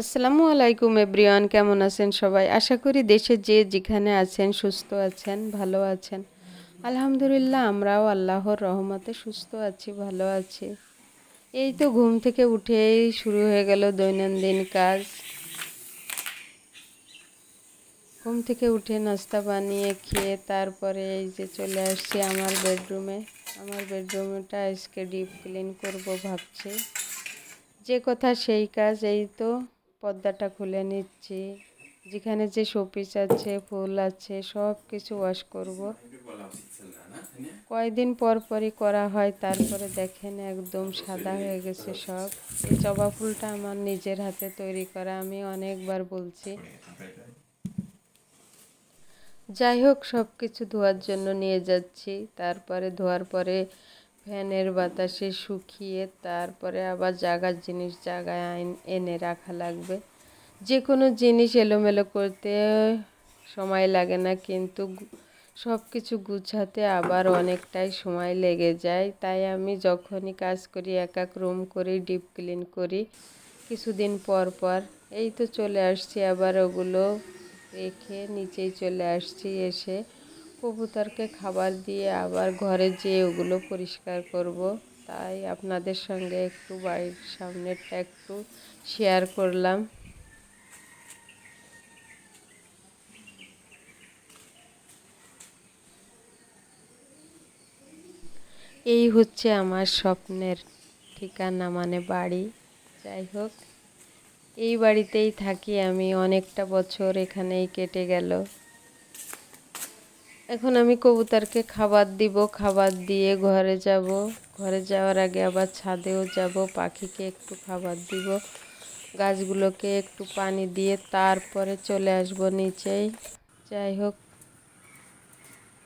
আসসালামু আলাইকুম এভরিওয়ান, কেমন আছেন সবাই? আশা করি দেশে যে যেখানে আছেন, সুস্থ আছেন, ভালো আছেন। আলহামদুলিল্লাহ, আমরাও আল্লাহর রহমতে সুস্থ আছি, ভালো আছি। এই তো ঘুম থেকে উঠেই শুরু হয়ে গেল দৈনন্দিন কাজ। ঘুম থেকে উঠে নাস্তা বানিয়ে খেয়ে তারপরে এই যে চলে আসছি আমার বেডরুমে। আমার বেডরুমটা আজকে ডিপ ক্লিন করব ভাবছি। যে কথা সেই কাজ, এই তো। পর্দাটা খুলে নিচ্ছি। যেখানে যে শোপিস আছে, ফুল আছে সব কিছু ওয়াশ করব। কয়দিন পর পরই করা হয়, তারপরে দেখেন একদম সাদা হয়ে গেছে সব। এই জবা ফুলটা আমার নিজের হাতে তৈরি করা, আমি অনেকবার বলছি। যাই হোক সব কিছু ধোয়ার জন্য নিয়ে যাচ্ছি। তারপরে ধোয়ার পরে ফ্যানের বাতাসে শুকিয়ে তারপরে আবার জাগার জিনিস জায়গায় এনে রাখা লাগবে। যে কোনো জিনিস এলোমেলো করতে সময় লাগে না, কিন্তু সব কিছু গুছাতে আবার অনেকটাই সময় লেগে যায়। তাই আমি যখনই কাজ করি, এক এক রুম করি, ডিপ ক্লিন করি, কিছুদিন পর পর। এই তো চলে আসছি আবার ওগুলো রেখে নিচেই চলে আসছি এসে। কবুতরকে খাবার দিয়ে আবার ঘরে যেয়ে ওগুলো পরিষ্কার করব। তাই আপনাদের সঙ্গে একটু বাড়ির সামনেরটা একটু শেয়ার করলাম। এই হচ্ছে আমার স্বপ্নের ঠিকানা মানে বাড়ি। যাই হোক, এই বাড়িতেই থাকি আমি। অনেকটা বছর এখানেই কেটে গেল। এখন আমি কবুতরকে খাবার দিব, খাবার দিয়ে ঘরে যাব। ঘরে যাওয়ার আগে আবার ছাদেও যাব, পাখিকে একটু খাবার দিব, গাছগুলোকে একটু পানি দিয়ে তারপরে চলে আসব নিচেই। যাই হোক,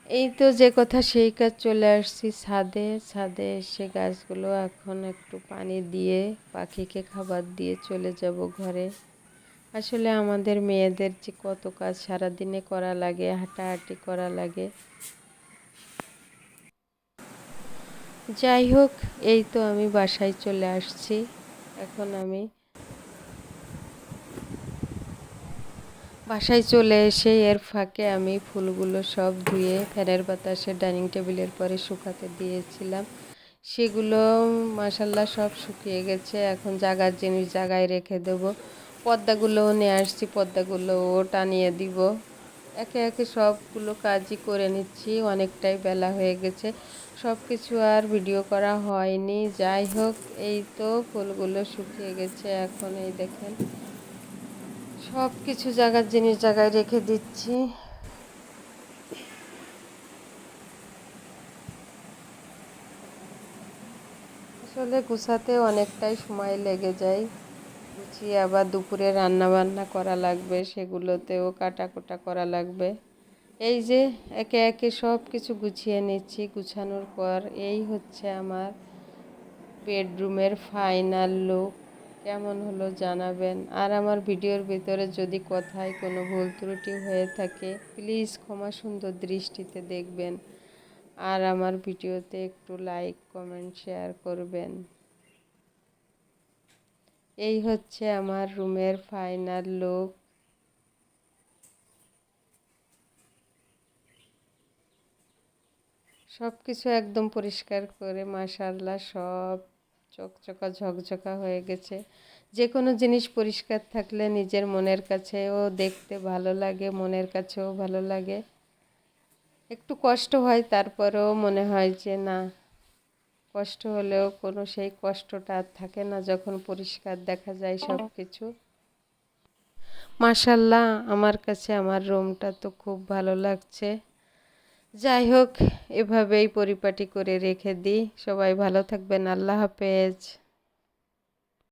এই তো যে কথা সেই কাজ চলে আসছি ছাদে। ছাদে এসে গাছগুলো এখন একটু পানি দিয়ে পাখিকে খাবার দিয়ে চলে যাব ঘরে। আসলে আমাদের মেয়েদের যে কত কাজ সারাদিনে করা লাগে, হাঁটাহাঁটি করা লাগে। যাই হোক, এই তো আমি বাসায় চলে আসছি। এখন আমি বাসায় চলে এসে এর ফাঁকে আমি ফুলগুলো সব ধুয়ে ফ্যানের বাতাসে ডাইনিং টেবিলের পরে শুকাতে দিয়েছিলাম। সেগুলো মাসাল্লা সব শুকিয়ে গেছে। এখন জাগার জিনিস জাগায় রেখে দেবো। পর্দাগুলোও নিয়ে আসছি পর্দাগুলোও টানিয়ে দিব। একে একে সবগুলো কাজই করে নিচ্ছি, অনেকটাই বেলা হয়ে গেছে। সব কিছু আর ভিডিও করা হয়নি। যাই হোক, এই তো ফুলগুলো শুকিয়ে গেছে। এখন এই দেখেন সব কিছু জায়গার জিনিস জায়গায় রেখে দিচ্ছি। আসলে গুছাতে অনেকটাই সময় লেগে যায়। গুছিয়ে আবার দুপুরে রান্না বান্না করা লাগবে, সেগুলোতেও কাটাকুটা করা লাগবে। এই যে একে একে সব কিছু গুছিয়ে নিচ্ছি গুছানোর পর, এই হচ্ছে আমার বেডরুমের ফাইনাল লুক। কেমন হলো জানাবেন? আর আমার ভিডিওর ভিতরে যদি কথায় কোনো ভুল ত্রুটি হয়ে থাকে, প্লিজ ক্ষমা সুন্দর দৃষ্টিতে দেখবেন। আর আমার ভিডিওতে একটু লাইক, কমেন্ট, শেয়ার করবেন। এই হচ্ছে আমার রুমের ফাইনাল লুক। সব কিছু একদম পরিষ্কার করে মাশাল্লাহ সব চকচকা, ঝকঝকা হয়ে গেছে। যে কোনো জিনিস পরিষ্কার থাকলে নিজের মনের কাছেও দেখতে ভালো লাগে, মনের কাছেও ভালো লাগে। একটু কষ্ট হয়, তারপরেও মনে হয় যে না কষ্ট হলেও কোনো সেই কষ্টটা আর থাকে না যখন পরিষ্কার দেখা যায় সব কিছু মাশাল্লাহ আমার কাছে আমার রুমটা তো খুব ভালো লাগছে। যাই হোক, এভাবেই পরিপাটি করে রেখে দিই। সবাই ভালো থাকবেন। আল্লাহ হাফেজ।